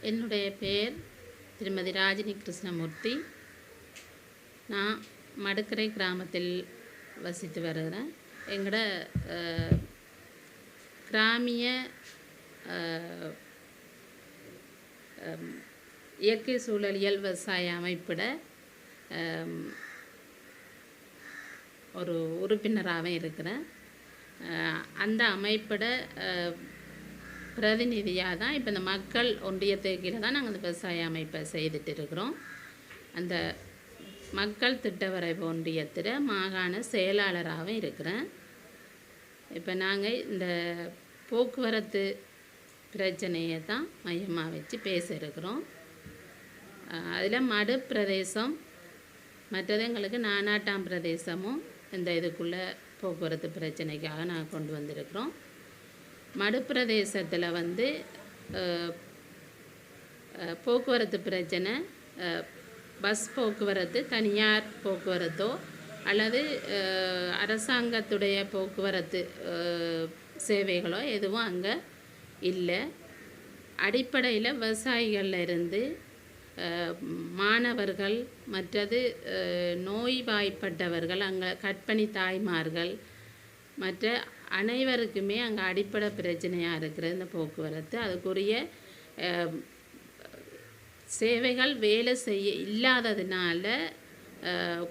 என்னுடைய பெயர் திருமதி ராஜினி கிருஷ்ணமூர்த்தி. நான் மடுக்கரை கிராமத்தில் வசித்து வருகிறேன். எங்களோட கிராமிய இயற்கை சூழலியல் விவசாய அமைப்பிட ஒரு உறுப்பினராகவும் இருக்கிறேன். அந்த அமைப்பிட பிரதிநிதியாக தான் இப்போ இந்த மக்கள் ஒன்றியத்துக்கு கீழே தான் நாங்கள் இந்த விவசாய அமைப்பை செய்துட்டு இருக்கிறோம் அந்த மக்கள் திட்டவரைவு ஒன்றியத்தில் மாகாண செயலாளராகவும் இருக்கிறேன். இப்போ நாங்கள் இந்த போக்குவரத்து பிரச்சனையை தான் மையமாக வச்சு பேச இருக்கிறோம் அதில் மடு பிரதேசம் மற்றது எங்களுக்கு நானாட்டாம் பிரதேசமும் இந்த இதுக்குள்ளே போக்குவரத்து பிரச்சனைக்காக நாங்கள் கொண்டு வந்திருக்கிறோம். மடுப்பிரதேசத்தில் வந்து போக்குவரத்து பிரச்சனை பஸ் போக்குவரத்து தனியார் போக்குவரத்தோ அல்லது அரசாங்கத்துடைய போக்குவரத்து சேவைகளோ எதுவும் அங்கே இல்லை. அடிப்படையில் விவசாயிகளில் இருந்து மாணவர்கள் மற்றது நோய்வாய்ப்பட்டவர்கள் அங்கே கற்பணி தாய்மார்கள் மற்ற அனைவருக்குமே அங்கே அடிப்படை பிரச்சனையாக இருக்கிற இந்த போக்குவரத்து அதுக்குரிய சேவைகள் வேலை செய்ய இல்லாததுனால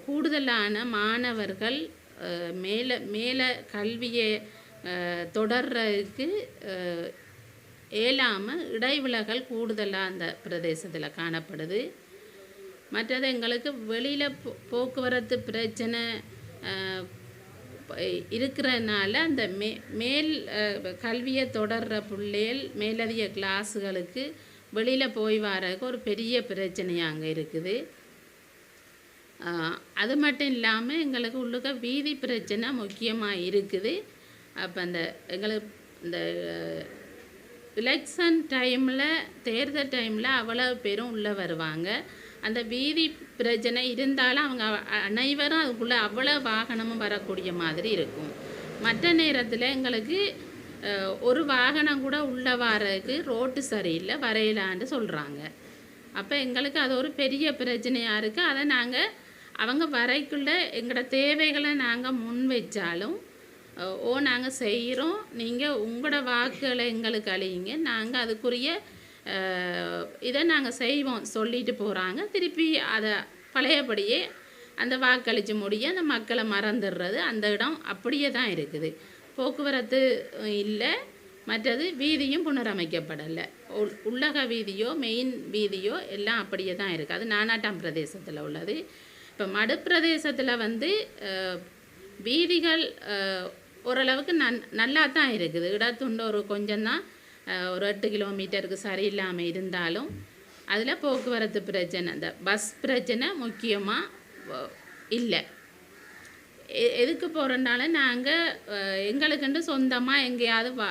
கூடுதலான மாணவர்கள் மேலே மேலே கல்வியை தொடர்றதுக்கு ஏலாமல் இடைவிலகல் கூடுதலாக அந்த பிரதேசத்தில் காணப்படுது. மற்றது எங்களுக்கு வெளியில் போ போக்குவரத்து பிரச்சனை இருக்கிறனால இருக்கிறதுனால அந்த மே மேல் கல்வியை தொடர்ற பிள்ளைகள் மேலதிக கிளாஸுகளுக்கு வெளியில் போய் வர்றதுக்கு ஒரு பெரிய பிரச்சனையாக அங்கே இருக்குது. ஆஹ், அது மட்டும் இல்லாமல் எங்களுக்கு உள்ளுக்க வீதி பிரச்சனை முக்கியமாக இருக்குது. அப்போ அந்த எங்களுக்கு இந்த எலெக்ஷன் டைமில் தேர்தல் டைமில் அவ்வளவு பேரும் உள்ளே வருவாங்க. அந்த வீதி பிரச்சனை இருந்தாலும் அவங்க அனைவரும் அதுக்குள்ளே அவ்வளோ வாகனமும் வரக்கூடிய மாதிரி இருக்கும். மற்ற நேரத்தில் எங்களுக்கு ஒரு வாகனம் கூட உள்ளே வாரதுக்கு ரோட்டு சரியில்லை வரையலான்னு சொல்கிறாங்க அப்போ எங்களுக்கு அது ஒரு பெரிய பிரச்சனையாக இருக்குது அதை நாங்கள் அவங்க வரைக்குள்ளே எங்களோட தேவைகளை நாங்கள் முன் வச்சாலும் ஓ நாங்கள் செய்கிறோம் நீங்கள் உங்களோட வாக்குகளை எங்களுக்கு அழியுங்க நாங்கள் அதுக்குரிய இதை நாங்கள் செய்வோம் சொல்லிட்டு போகிறாங்க திருப்பி அதை பழையபடியே அந்த வாக்களிச்சு முடிய அந்த மக்களை மறந்துடுறது அந்த இடம் அப்படியே தான் இருக்குது. போக்குவரத்து இல்லை மற்றது வீதியும் புனரமைக்கப்படலை. உள்- உள்ளக வீதியோ மெயின் வீதியோ எல்லாம் அப்படியே தான் இருக்குது அது நானாட்டாம் பிரதேசத்தில் உள்ளது. இப்போ மடு பிரதேசத்தில் வந்து வீதிகள் ஓரளவுக்கு நன் நல்லா தான் இருக்குது. இடத்துண்டு ஒரு கொஞ்சம்தான் ஒரு எட்டு கிலோமீட்டருக்கு சரியில்லாமல் இருந்தாலும் அதில் போக்குவரத்து பிரச்சனை. இந்த பஸ் பிரச்சனை முக்கியமாக இல்லை. எ- எதுக்கு போகிறனால நாங்கள் எங்களுக்குண்டு சொந்தமாக எங்கேயாவது வா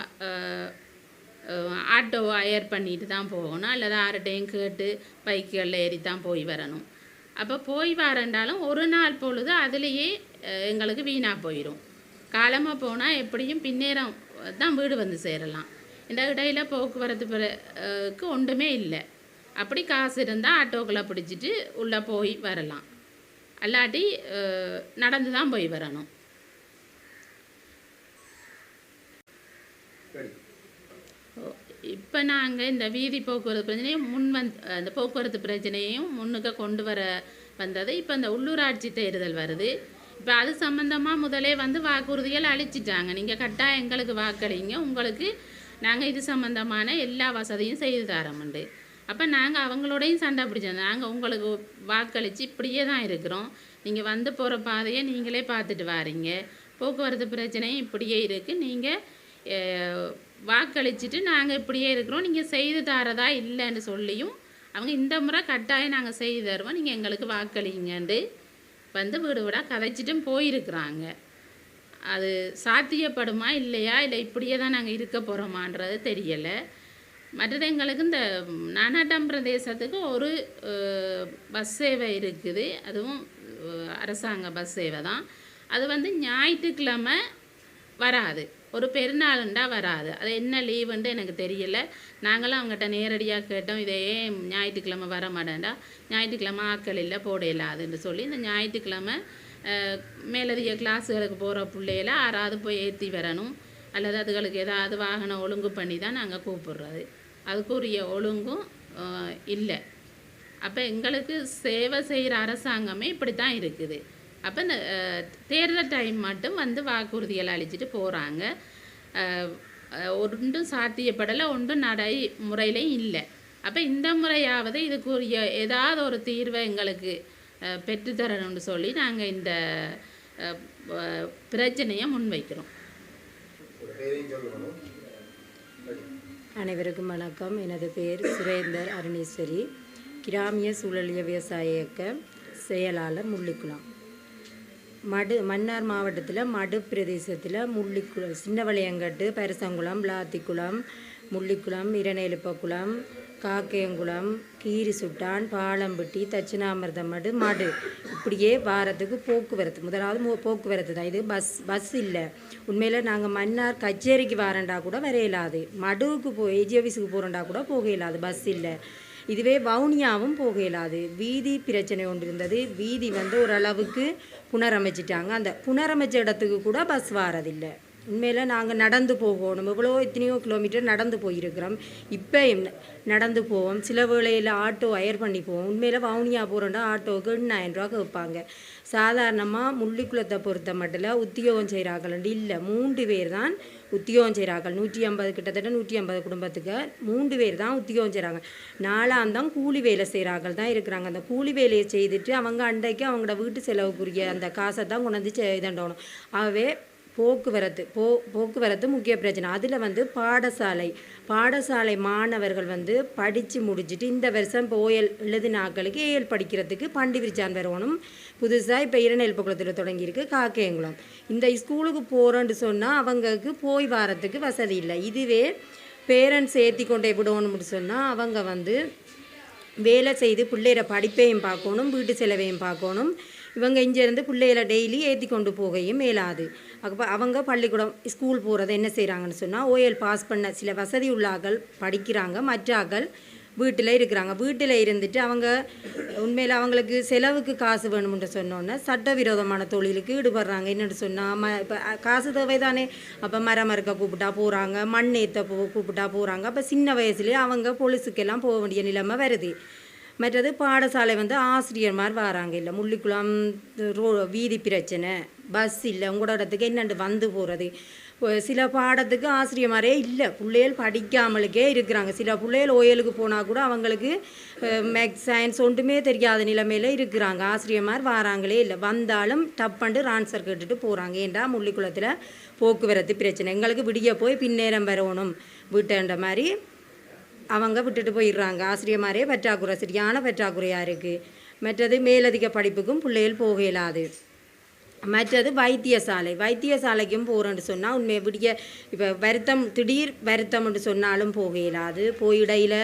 ஆட்டோ ஹயர் பண்ணிட்டு தான் போகணும். அல்லது ஆர்டையும் கேட்டு பைக்குகளில் ஏறி தான் போய் வரணும். அப்போ போய் வரண்டாலும் ஒரு நாள் பொழுது அதுலேயே எங்களுக்கு வீணாக போயிடும் காலமாக போனால் எப்படியும் பின்னேரம் தான் வீடு வந்து சேரலாம். இந்த இடையில போக்குவரத்து பிர- அஹ், க்கு ஒன்றுமே இல்லை. அப்படி காசு இருந்தால் ஆட்டோக்களை பிடிச்சிட்டு உள்ளே போய் வரலாம். அல்லாட்டி நடந்து தான் போய் வரணும். இப்போ நாங்கள் இந்த வீதி போக்குவரத்து பிரச்சனையும் முன் வந்து அந்த போக்குவரத்து பிரச்சனையும் முன்னுக்கு கொண்டு வர வந்தது. இப்போ இந்த உள்ளூராட்சி தேர்தல் வருது. இப்போ அது சம்மந்தமாக முதலே வந்து வாக்குறுதிகள் அளிச்சிட்டாங்க. நீங்கள் கட்டாயம் எங்களுக்கு வாக்களிங்க. உங்களுக்கு நாங்கள் இது சம்மந்தமான எல்லா வசதியும் செய்து தரோம்ண்டு. அப்போ நாங்கள் அவங்களோடையும் சண்டை பிடிச்சோம் நாங்கள் உங்களுக்கு வாக்களித்து இப்படியே தான் இருக்கிறோம். நீங்கள் வந்து போகிற பாதையை நீங்களே பார்த்துட்டு வாரீங்க. போக்குவரத்து பிரச்சனையும் இப்படியே இருக்குது நீங்கள் வாக்களிச்சுட்டு நாங்கள் இப்படியே இருக்கிறோம். நீங்கள் செய்து தரதா இல்லைன்னு சொல்லியும் அவங்க இந்த முறை கட்டாயம் நாங்கள் செய்து தருவோம். நீங்கள் எங்களுக்கு வாக்களிங்கன்ட்டு வந்து வீடு வீடாக கதைச்சிட்டும் போயிருக்கிறாங்க. அது சாத்தியப்படுமா இல்லையா? இல்லை இப்படியே தான் நாங்கள் இருக்க போகிறோமான்றது தெரியலை. மற்றது எங்களுக்கு இந்த நானாட்டம் பிரதேசத்துக்கு ஒரு பஸ் சேவை இருக்குது. அதுவும் அரசாங்க பஸ் சேவை தான். அது வந்து ஞாயிற்றுக்கிழமை வராது. ஒரு பெருநாளுண்டா வராது. அது என்ன லீவுன்ட்டு எனக்கு தெரியல. நாங்களும் அவங்ககிட்ட நேரடியாக கேட்டோம். இதே ஞாயிற்றுக்கிழமை வர மாட்டேன்டா. ஞாயிற்றுக்கிழமை ஆக்கள் இல்லை போட இல்லாதுன்னு சொல்லி இந்த ஞாயிற்றுக்கிழமை மேலதிக கிளாஸுகளுக்கு போகிற பிள்ளைகள யாராவது போய் ஏற்றி வரணும். அல்லது அதுகளுக்கு ஏதாவது வாகனம் ஒழுங்கு பண்ணி தான் நாங்கள் கூப்பிடுறது. அதுக்குரிய ஒழுங்கும் இல்லை. அப்போ எங்களுக்கு சேவை செய்கிற அரசாங்கமே இப்படி தான் இருக்குது. அப்போ இந்த தேர்தல் டைம் மட்டும் வந்து வாக்குறுதிகளை அழிச்சிட்டு போகிறாங்க ஒன்றும் சாத்தியப்படலை ஒன்றும் நடைமுறையிலையும் இல்லை. அப்போ இந்த முறையாவது இதுக்குரிய ஏதாவது ஒரு தீர்வை எங்களுக்கு பெற்றுத்தரணும்னு சொல்லி நாங்கள் இந்த பிரச்சனையை முன்வைக்கிறோம். அனைவருக்கும் வணக்கம். எனது பெயர் சுரேந்தர் அருணேஸ்வரி. கிராமிய சூழலிய விவசாய இயக்க செயலாளர் முள்ளிக்குளம். மடு மன்னார் மாவட்டத்தில் மடு பிரதேசத்தில் முள்ளிக்குளம் சின்னவளையங்கட்டு பரிசங்குளம் விளாத்திக்குளம் முள்ளிக்குளம் இரநேலுப்பக்குளம் காக்கையங்குளம் கீரி சுட்டான் பாலம்பட்டி தட்சிணாமிர்தமடு மடு. இப்படியே வாரத்துக்கு போக்குவரத்து. முதலாவது போக்குவரத்து தான். இது பஸ் பஸ் இல்லை. உண்மையில் நாங்கள் மன்னார் கச்சேரிக்கு வரேன்டா கூட வர இயலாது மடுவுக்கு போ ஏஜி ஆஃபீஸுக்கு போகிறேன்டா கூட போக இயலாது பஸ் இல்லை. இதுவே வவுனியாவும் போக இயலாது வீதி பிரச்சனை ஒன்று இருந்தது. வீதி வந்து ஓரளவுக்கு புனரமைச்சிட்டாங்க. அந்த புனரமைச்ச இடத்துக்கு கூட பஸ் வாரதில்லை. உண்மையில் நாங்கள் நடந்து போகணும். எவ்வளோ எத்தனையோ கிலோமீட்டர் நடந்து போயிருக்கிறோம். இப்போ நடந்து போவோம். சில வேளையில் ஆட்டோ ஹயர் பண்ணி போவோம். உண்மையில் வவுனியா போகிறோன்னா ஆட்டோவுக்கு எண்ணாயிரம் ரூபா கேட்பாங்க. சாதாரணமாக முள்ளிக்குளத்தை பொறுத்த மட்டும் உத்தியோகம் செய்கிறார்கள் இல்லை மூன்று பேர் தான் உத்தியோகம் செய்கிறார்கள் நூற்றி ஐம்பது கிட்டத்தட்ட நூற்றி ஐம்பது குடும்பத்துக்கு மூன்று பேர் தான் உத்தியோகம் செய்கிறாங்க நாலாம் தான் கூலி வேலை செய்கிறார்கள் தான் இருக்கிறாங்க. அந்த கூலி வேலையை செய்துட்டு அவங்க அண்டைக்கு அவங்களோட வீட்டு செலவுக்குரிய அந்த காசை தான் கொண்டு வந்து செ- இதண்டணும் ஆகவே போக்குவரத்து போ போக்குவரத்து முக்கிய பிரச்சனை. அதில் வந்து பாடசாலை பாடசாலை மாணவர்கள் வந்து படித்து முடிச்சுட்டு இந்த வருஷம் இப்போ ஓயல் எழுதினாக்களுக்கு ஏஎல் படிக்கிறதுக்கு பண்டி விரிச்சான் புதுசாக இப்போ இரநெல்பகுளத்தில் தொடங்கியிருக்கு காக்கேங்குளம். இந்த ஸ்கூலுக்கு போகிறோன்னு சொன்னால் அவங்களுக்கு போய் வாரத்துக்கு வசதி இல்லை. இதுவே பேரண்ட்ஸ் ஏற்றி கொண்டே விடணும்னு சொன்னால் அவங்க வந்து வேலை செய்து பிள்ளைகிற படிப்பையும் பார்க்கணும் வீட்டு செலவையும் பார்க்கணும். இவங்க இங்கேருந்து பிள்ளைகளை டெய்லி ஏற்றி கொண்டு போகையும் மேலாது. அப்போ அவங்க பள்ளிக்கூடம் ஸ்கூல் போகிறத என்ன செய்கிறாங்கன்னு சொன்னால் ஓஎல் பாஸ் பண்ண சில வசதி உள்ளாக்கள் படிக்கிறாங்க மற்ற ஆக்கள் வீட்டில் இருக்கிறாங்க. வீட்டில் இருந்துட்டு அவங்க உண்மையில் அவங்களுக்கு செலவுக்கு காசு வேணும்னு சொன்னோன்னே சட்டவிரோதமான தொழிலுக்கு ஈடுபடுறாங்க. என்னென்னு சொன்னால் ம இப்போ காசு தேவை தானே அப்போ மரம் அறுக்க கூப்பிட்டா போகிறாங்க மண் ஏற்ற போ கூப்பிட்டா போகிறாங்க அப்போ சின்ன வயசுலேயே அவங்க பொலிசுக்கெல்லாம் போக வேண்டிய நிலைமை வருது. மற்றது பாடசாலை வந்து ஆசிரியர்மார் வராங்க இல்லை. முள்ளிக்குளம் ரோ வீதி பிரச்சனை பஸ் இல்லை. உங்களோட இடத்துக்கு என்னென்று வந்து போகிறது சில பாடத்துக்கு ஆசிரியமாரே இல்லை. பிள்ளைகள் படிக்காமலுக்கே இருக்கிறாங்க. சில பிள்ளைகள் ஓயலுக்கு போனால் கூட அவங்களுக்கு மேக்ஸ் சயின்ஸ் ஒன்றுமே தெரியாத நிலைமையில் இருக்கிறாங்க. ஆசிரியமார் வராங்களே இல்லை. வந்தாலும் டப்பண்டு ஆன்சர் கேட்டுட்டு போகிறாங்க ஏன்டா முள்ளிக்குளத்தில் போக்குவரத்து பிரச்சனை? எங்களுக்கு விடிய போய் பின்னேரம் வரணும். வீட்டுன்ற மாதிரி அவங்க விட்டுட்டு போயிடுறாங்க. ஆசிரியமாரே பற்றாக்குறை சரியான பற்றாக்குறையாக இருக்குது மற்றது மேலதிக படிப்புக்கும் பிள்ளைகள் போக இயலாது மற்றது வைத்தியசாலை வைத்தியசாலைக்கும் போகிறோன்னு சொன்னால் உண்மையை விடிய இப்போ வருத்தம் திடீர் வருத்தம்னு சொன்னாலும் போக இயலாது போய் இடையில்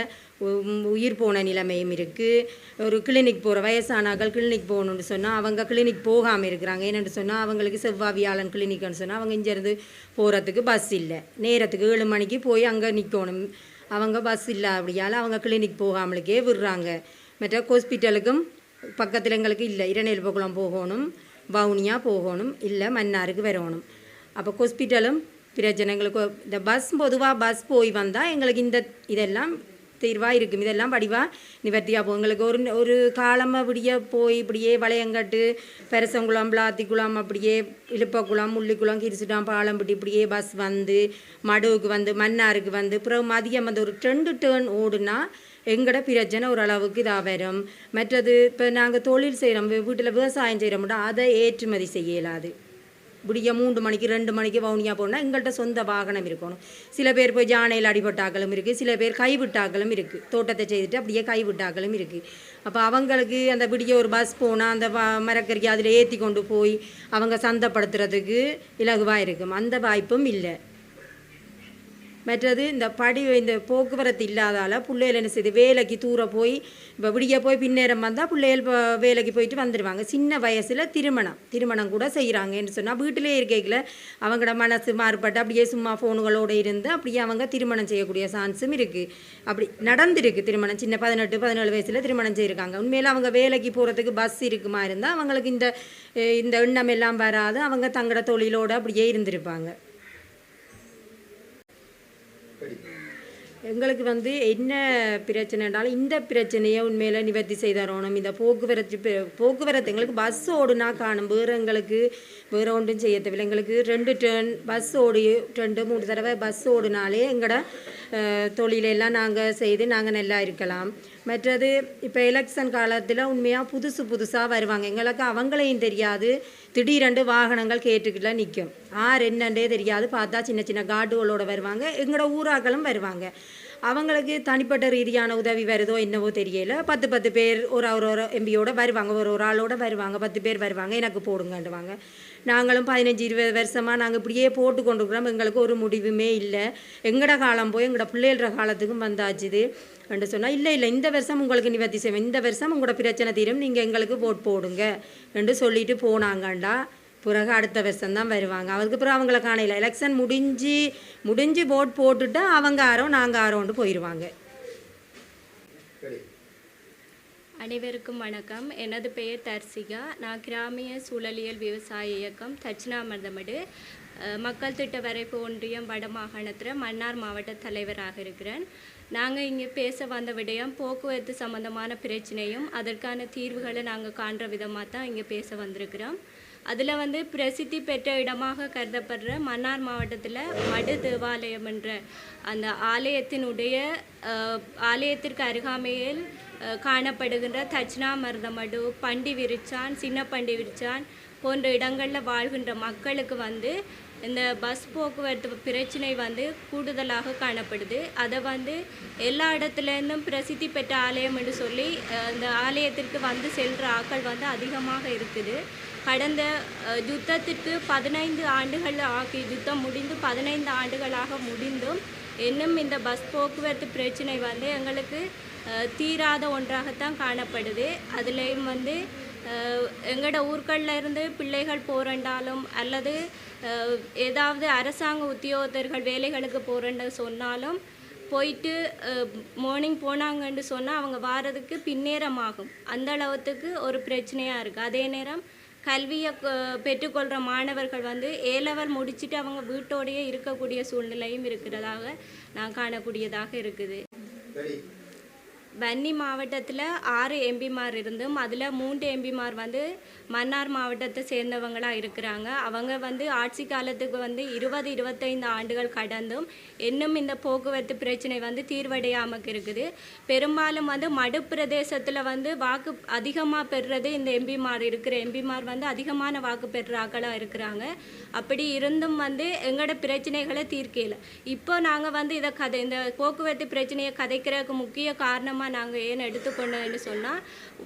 உயிர் போன நிலைமையும் இருக்குது ஒரு கிளினிக் போகிற வயசானாக்கள் கிளினிக் போகணுன்னு சொன்னால் அவங்க கிளினிக் போகாமல் இருக்கிறாங்க. என்னென்னு சொன்னால் அவங்களுக்கு செவ்வாய் வியாழன் கிளினிக்னு சொன்னால் அவங்க இங்கேருந்து போகிறதுக்கு பஸ் இல்லை. நேரத்துக்கு ஏழு மணிக்கு போய் அங்கே நிற்கணும் அவங்க பஸ் இல்லை அப்படியால் அவங்க கிளினிக் போகாமலுக்கே விடுறாங்க. மற்ற ஹாஸ்பிட்டலுக்கும் பக்கத்தில் எங்களுக்கு இல்லை. இரநெல்பகுளம் போகணும் வவுனியா போகணும் இல்லை மன்னாருக்கு வரணும். அப்போ ஹாஸ்பிட்டலும் பிரச்சனைகளுக்கு இந்த பஸ் பொதுவாக பஸ் போய் வந்தால் எங்களுக்கு இந்த இதெல்லாம் தீர்வாக இருக்கும். இதெல்லாம் வடிவாக நிவர்த்தியாக போகும் எங்களுக்கு ஒரு ஒரு காலமாக விடிய போய் இப்படியே வளையங்கட்டு பெரசங்குளம் பிளாத்திக்குளம் அப்படியே இழுப்பக்குளம் முள்ளிக்குளம் கிரிசுட்டாம் பாலம்பட்டி இப்படியே பஸ் வந்து மடுவுக்கு வந்து மன்னாருக்கு வந்து பிறகு மதியம் வந்து ஒரு ரெண்டு டேர்ன் ஓடுனா எங்களோட பிரச்சனை ஓரளவுக்கு இதாக வரும். மற்றது இப்போ நாங்கள் தொழில் செய்கிறோம் வீட்டில் விவசாயம் செய்கிறோம்னா அதை ஏற்றுமதி செய்ய இயலாது விடிய மூன்று மணிக்கு ரெண்டு மணிக்கு வவுனியா போனால் எங்கள்கிட்ட சொந்த வாகனம் இருக்கணும். சில பேர் போய் ஜானையில் அடிபட்டாக்களும் இருக்குது சில பேர் கைவிட்டாக்களும் இருக்குது தோட்டத்தை செய்துட்டு அப்படியே கைவிட்டாக்களும் இருக்குது அப்போ அவங்களுக்கு அந்த விடிய ஒரு பஸ் போனால் அந்த வ மரக்கறிக்கு அதில் ஏற்றி கொண்டு போய் அவங்க சந்தைப்படுத்துறதுக்கு இலகுவாக இருக்கும். அந்த வாய்ப்பும் இல்லை. மற்றது இந்த படி இந்த போக்குவரத்து இல்லாதால பிள்ளைகள் என்ன செய்யுது வேலைக்கு தூர போய் இப்போ விடிய போய் பின்னேரம் வந்தால் பிள்ளைகள் இப்போ வேலைக்கு போயிட்டு வந்துடுவாங்க சின்ன வயசில் திருமணம். திருமணம் கூட செய்கிறாங்கன்னு சொன்னால் வீட்டிலே இருக்கையில் அவங்களோட மனசு மாறுபட்டு அப்படியே சும்மா ஃபோனுகளோடு இருந்து அப்படியே அவங்க திருமணம் செய்யக்கூடிய சான்ஸும் இருக்குது அப்படி நடந்திருக்கு திருமணம். சின்ன பதினெட்டு பதினேழு வயசில் திருமணம் செய்யிருக்காங்க. உண்மையில் அவங்க வேலைக்கு போகிறதுக்கு பஸ் இருக்குமா இருந்தால் அவங்களுக்கு இந்த இந்த எண்ணம் எல்லாம் வராது. அவங்க தங்களோட தொழிலோடு அப்படியே இருந்திருப்பாங்க. எங்களுக்கு வந்து என்ன பிரச்சனைனாலும் இந்த பிரச்சனையை உண்மையில் நிவர்த்தி செய்தரணும். இந்த போக்குவரத்து போக்குவரத்து எங்களுக்கு பஸ் ஓடுனா காணும். வேறு எங்களுக்கு வேறு ஒன்றும் செய்ய தேவையில்லை. எங்களுக்கு ரெண்டு டேர்ன் பஸ் ஓடி ரெண்டு மூணு தடவை பஸ் ஓடுனாலே எங்களோட தொழிலெல்லாம் நாங்கள் செய்து நாங்கள் நல்லா இருக்கலாம். மற்றது இப்போ எலெக்ஷன் காலத்தில் உண்மையாக புதுசு புதுசாக வருவாங்க. எங்களுக்கு அவங்களையும் தெரியாது. திடீரெண்டு வாகனங்கள் கேட்டுக்கிட்ட நிற்கும் ஆர் என்னன்றே தெரியாது. பார்த்தா சின்ன சின்ன காடுகளோடு வருவாங்க. எங்களோட ஊராக்களும் வருவாங்க. அவங்களுக்கு தனிப்பட்ட ரீதியான உதவி வருதோ என்னவோ தெரியல. பத்து பத்து பேர் ஒரு ஒரு ஒரு எம்பியோட வருவாங்க. ஒரு ஒரு ஆளோட வருவாங்க. பத்து பேர் வருவாங்க. எனக்கு போடுங்கன்றுவாங்க. நாங்களும் பதினஞ்சு இருபது வருஷமாக நாங்கள் இப்படியே போட்டு கொண்டிருக்கிறோம். எங்களுக்கு ஒரு முடிவுமே இல்லை. எங்கட காலம் போய் எங்களோட பிள்ளைகள காலத்துக்கும் வந்தாச்சுது. என்று சொன்னால் இல்லை இல்லை. இந்த வருஷம் உங்களுக்கு நிவர்த்தி செய்வேன் இந்த வருஷம் உங்களோட பிரச்சனை தீரும். நீங்கள் எங்களுக்கு போட் போடுங்க. என்று சொல்லிட்டு போனாங்கண்டா. பிறகு அடுத்த வருஷம் தான் வருவாங்க. அதுக்கு பிறகு அவங்கள காணையில் எலெக்ஷன் முடிஞ்சு முடிஞ்சு போட் போட்டுட்டு அவங்க ஆரோ நாங்கள் ஆரோண்டு போயிடுவாங்க அனைவருக்கும் வணக்கம். எனது பெயர் தர்சிகா. நான் கிராமிய சூழலியல் விவசாய இயக்கம் தட்சிணாமர்தமடு. மக்கள் திட்ட வரைப்பு ஒன்றியம் வடமாகாணத்தில் மன்னார் மாவட்ட தலைவராக இருக்கிறேன். நாங்கள் இங்கே பேச வந்த விடயம் போக்குவரத்து சம்பந்தமான பிரச்சனையும் அதற்கான தீர்வுகளை நாங்கள் காண்ற விதமாக தான் இங்கே பேச வந்திருக்கிறோம். அதில் வந்து பிரசித்தி பெற்ற இடமாக கருதப்படுற மன்னார் மாவட்டத்தில் மடு தேவாலயம் என்ற அந்த ஆலயத்தினுடைய ஆலயத்திற்கு அருகாமையில் காணப்படுகின்ற தட்சிணாமர்த மடு பண்டி விரிச்சான் சின்ன பண்டி விரிச்சான் போன்ற இடங்களில் வாழ்கின்ற மக்களுக்கு வந்து இந்த பஸ் போக்குவரத்து பிரச்சனை வந்து கூடுதலாக காணப்படுது. அதை வந்து எல்லா இடத்துலேருந்தும் பிரசித்தி பெற்ற ஆலயம் என்று சொல்லி இந்த ஆலயத்திற்கு வந்து செல்கிற ஆட்கள் வந்து அதிகமாக இருக்குது. கடந்த யுத்தத்திற்கு பதினைந்து ஆண்டுகள் ஆகி யுத்தம் முடிந்து பதினைந்து ஆண்டுகளாக முடிந்தும் இன்னும் இந்த பஸ் போக்குவரத்து பிரச்சனை வந்து எங்களுக்கு தீராத ஒன்றாகத்தான் காணப்படுது. அதுலேயும் வந்து எங்களோட ஊர்களில் இருந்து பிள்ளைகள் போகிறண்டாலும் அல்லது ஏதாவது அரசாங்க உத்தியோகத்தர்கள் வேலைகளுக்கு போகிறேன்னு சொன்னாலும் போயிட்டு மார்னிங் போனாங்கன்னு சொன்னால் அவங்க வாரதுக்கு பின்னேரமாகும். அந்த அளவுக்கு ஒரு பிரச்சனையாக இருக்குது அதே நேரம் கல்வியை பெற்றுக்கொள்கிற மாணவர்கள் வந்து ஏ லெவல் முடிச்சுட்டு அவங்க வீட்டோடையே இருக்கக்கூடிய சூழ்நிலையும் இருக்கிறதாக நான் காணக்கூடியதாக இருக்குது. வன்னி மாவட்டத்தில் ஆறு எம்பிமார் இருந்தும் அதில் மூன்று எம்பிமார் வந்து மன்னார் மாவட்டத்தை சேர்ந்தவங்களாக இருக்கிறாங்க. அவங்க வந்து ஆட்சி காலத்துக்கு வந்து இருபது இருபத்தைந்து ஆண்டுகள் கடந்தும் இன்னும் இந்த போக்குவரத்து பிரச்சனை வந்து தீர்வடையாமல் இருக்குது. பெரும்பாலும் வந்து மடு பிரதேசத்தில் வந்து வாக்கு அதிகமாக பெறுறது இந்த எம்பிமார் இருக்கிற எம்பிமார் வந்து அதிகமான வாக்கு பெறுறாக்களாக இருக்கிறாங்க. அப்படி இருந்தும் வந்து எங்களோட பிரச்சனைகளை தீர்க்கல. இப்போ நாங்கள் வந்து இதை கதை இந்த போக்குவரத்து பிரச்சனையை கதைக்கிறதுக்கு முக்கிய காரணமாக நாங்கள் ஏன் எடுத்துக்கொண்டோம்னு சொன்னால்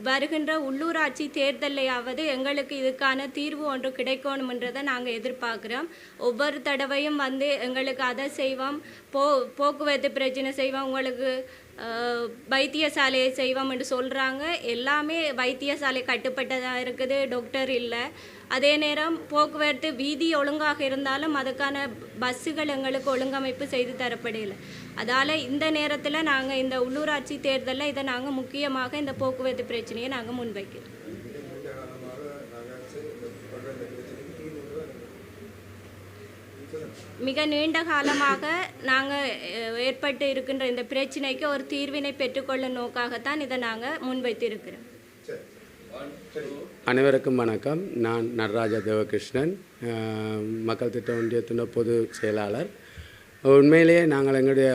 வருகின்ற உள்ளூராட்சி தேர்தலையாவது எங்களுக்கு இதுக்கான தீர்வு ஒன்று கிடைக்கணுன்றதை நாங்கள் எதிர்பார்க்குறோம். ஒவ்வொரு தடவையும் வந்து எங்களுக்கு அதை செய்வோம். போ போக்குவரத்து பிரச்சனை செய்வோம். உங்களுக்கு வைத்தியசாலையை செய்வோம் என்று சொல்கிறாங்க எல்லாமே வைத்தியசாலை கட்டுப்பட்டதாக இருக்குது. டாக்டர் இல்லை. அதே நேரம் போக்குவரத்து வீதி ஒழுங்காக இருந்தாலும் அதுக்கான பஸ்ஸுகள் எங்களுக்கு ஒழுங்கமைப்பு செய்து தரப்படல. அதால் இந்த நேரத்தில் நாங்கள் இந்த உள்ளூராட்சி தேர்தலில் இதை நாங்கள் முக்கியமாக இந்த போக்குவரத்து பிரச்சனையை நாங்கள் முன்வைக்கிறோம். மிக நீண்ட காலமாக நாங்கள் ஏற்பட்டு இருக்கின்ற இந்த பிரச்சனைக்கு ஒரு தீர்வினை பெற்றுக்கொள்ள நோக்காகத்தான் இதை நாங்கள் முன்வைத்திருக்கிறோம். அனைவருக்கும் வணக்கம். நான் நடராஜா தேவகிருஷ்ணன் மக்கள் திட்ட ஒன்றியத்தின் பொது செயலாளர். உண்மையிலேயே நாங்கள் எங்களுடைய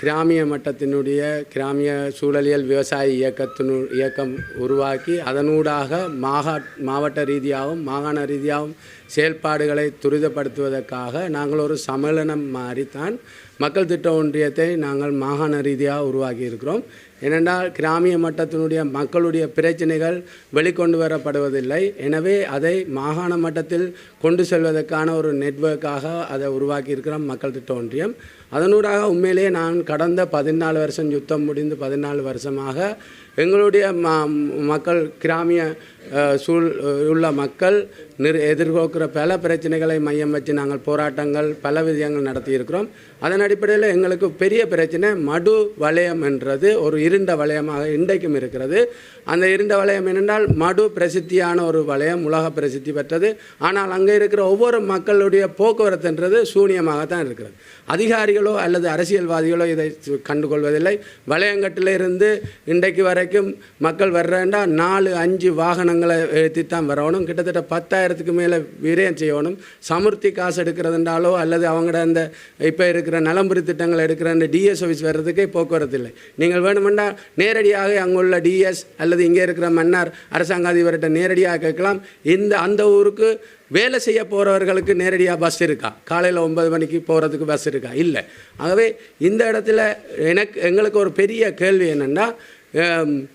கிராமிய மட்டத்தினுடைய கிராமிய சூழலியல் விவசாய இயக்கத்தினு இயக்கம் உருவாக்கி அதனூடாக மாகா மாவட்ட ரீதியாகவும் மாகாண ரீதியாகவும் செயல்பாடுகளை துரிதப்படுத்துவதற்காக நாங்கள் ஒரு சம்மேளனம் மாறித்தான் மக்கள் திட்ட ஒன்றியத்தை நாங்கள் மாகாண ரீதியாக உருவாக்கி இருக்கிறோம் ஏனென்றால் கிராமிய மட்டத்தினுடைய மக்களுடைய பிரச்சனைகள் வெளிக்கொண்டு வரப்படுவதில்லை. எனவே அதை மாகாண மட்டத்தில் கொண்டு செல்வதற்கான ஒரு நெட்வொர்க்காக அதை உருவாக்கியிருக்கிறோம் மக்கள் திட்ட ஒன்றியம் அதனூடாக உண்மையிலேயே நான் கடந்த பதினாலு வருஷம் யுத்தம் முடிந்து பதினாலு வருஷமாக எங்களுடைய ம மக்கள் கிராமிய சூழ் உள்ள மக்கள் நிர் எதிர்கொள்கிற பல பிரச்சனைகளை மையம் வச்சு நாங்கள் போராட்டங்கள் பல விதங்கள் நடத்தியிருக்கிறோம். அதன் அடிப்படையில் எங்களுக்கு பெரிய பிரச்சனை மடு வலயம் என்றது ஒரு இருண்ட வலயமாக இன்றைக்கும் இருக்கிறது. அந்த இருண்ட வலயம் என்னென்றால் மடு பிரசித்தியான ஒரு வலயம் உலக பிரசித்தி பெற்றது. ஆனால் அங்கே இருக்கிற ஒவ்வொரு மக்களுடைய போக்குவரத்துன்றது சூனியமாகத்தான் இருக்கிறது. அதிகாரிகளோ அல்லது அரசியல்வாதிகளோ இதை கண்டுகொள்வதில்லை. வளையங்கட்டிலிருந்து இன்றைக்கு வரை வரைக்கும் மக்கள் வர்றேன்டா நாலு அஞ்சு வாகனங்களை ஏற்றி தான் வரணும். கிட்டத்தட்ட பத்தாயிரத்துக்கு மேலே விரயம் செய்யணும். சமுர்த்தி காசு எடுக்கிறதுண்டாலோ அல்லது அவங்களோட அந்த இப்போ இருக்கிற நலம்புரி திட்டங்கள் எடுக்கிற அந்த டிஎஸ் ஆஃபீஸ் வர்றதுக்கே போக்குவரத்து இல்லை. நீங்கள் வேணுமெண்டா நேரடியாக அங்குள்ள டிஎஸ் அல்லது இங்கே இருக்கிற மன்னார் அரசாங்க அதிபர்கிட்ட நேரடியாக கேட்கலாம். இந்த அந்த ஊருக்கு வேலை செய்ய போகிறவர்களுக்கு நேரடியாக பஸ் இருக்கா? காலையில் ஒன்பது மணிக்கு போகிறதுக்கு பஸ் இருக்கா? இல்லை. ஆகவே இந்த இடத்துல எனக்கு எங்களுக்கு ஒரு பெரிய கேள்வி என்னென்னா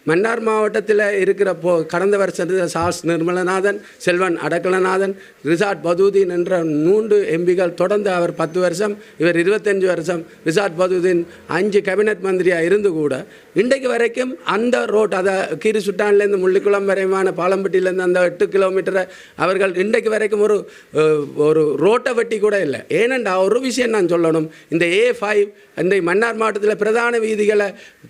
மன்னார் மாவட்டத்தில் இருக்கிற போ கடந்த வருஷத்தில் சாஸ் நிர்மலநாதன் செல்வன் அடக்கலநாதன் ரிசார்ட் பதூதீன் என்ற மூன்று எம்பிகள் தொடர்ந்து அவர் பத்து வருஷம் இவர் இருபத்தஞ்சு வருஷம் ரிசார்ட் பதூதீன் அஞ்சு கேபினட் மந்திரியாக இருந்து கூட இன்றைக்கு வரைக்கும் அந்த ரோட் அதை கீரி சுட்டான்லேருந்து முள்ளிக்குளம் வரையுமான பாலம்பட்டியிலேருந்து அந்த எட்டு கிலோமீட்டரை அவர்கள் இன்றைக்கு வரைக்கும் ஒரு ஒரு ரோட்டை வெட்டி கூட இல்லை. ஏனென்றா ஒரு விஷயம் நான் சொல்லணும். இந்த ஏ ஃபைவ் இந்த மன்னார் மாவட்டத்தில் பிரதான வீதிகளை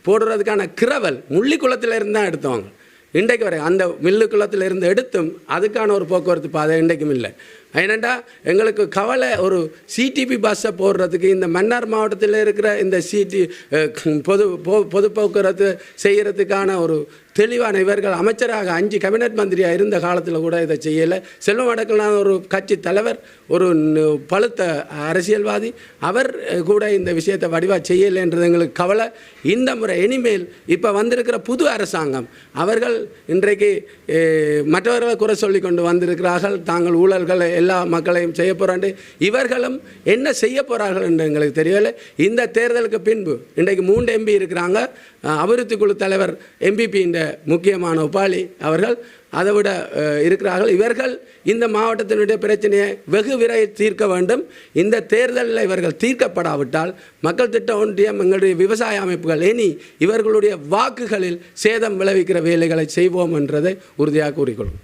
போடுறதுக்கான கிரவல் முள்ளிக்குளத்தில் இருந்து தான் எடுத்தவங்க இன்றைக்கு வரை அந்த மில்லுக்குளத்தில் இருந்து எடுத்தும் அதுக்கான ஒரு போக்குவரத்து பாதை இன்றைக்கும் இல்லை. ஏனெண்டா எங்களுக்கு கவலை ஒரு சிடிபி பஸ்ஸை போடுறதுக்கு இந்த மன்னார் மாவட்டத்தில் இருக்கிற இந்த சிடி பொது பொ- பொது போக்குவரத்து செய்கிறதுக்கான ஒரு தெளிவான இவர்கள் அமைச்சராக அஞ்சு கேபினட் மந்திரியாக இருந்த காலத்தில் கூட இதை செய்யலை. செல்வம் அடக்கலான ஒரு கட்சி தலைவர் ஒரு பழுத்த அரசியல்வாதி அவர் கூட இந்த விஷயத்தை வடிவாக செய்யலைன்றது எங்களுக்கு கவலை. இந்த முறை இனிமேல் இப்போ வந்திருக்கிற புது அரசாங்கம் அவர்கள் இன்றைக்கு மற்றவர்களை குறை சொல்லி கொண்டு வந்திருக்கிறார்கள். தாங்கள் ஊழல்களை எல்லா மக்களையும் செய்ய போகிறாண்டு இவர்களும் என்ன செய்ய போகிறார்கள் என்று எங்களுக்கு தெரியவில்லை. இந்த தேர்தலுக்கு பின்பு இன்றைக்கு மூன்று எம்பி இருக்கிறாங்க. அபிவிருத்தி குழு தலைவர் எம்பிபி இந்த முக்கியமான உபாலி அவர்கள் அதை விட இருக்கிறார்கள். இவர்கள் இந்த மாவட்டத்தினுடைய பிரச்சனையை வெகு விரைவில் தீர்க்க வேண்டும். இந்த தேர்தலில் இவர்கள் தீர்க்கப்படாவிட்டால் மக்கள் திட்ட ஒன்றியம் எங்களுடைய விவசாய அமைப்புகள் இனி இவர்களுடைய வாக்குகளில் சேதம் விளைவிக்கிற வேலைகளை செய்வோம் என்றதை உறுதியாக கூறிக்கொள்ளும்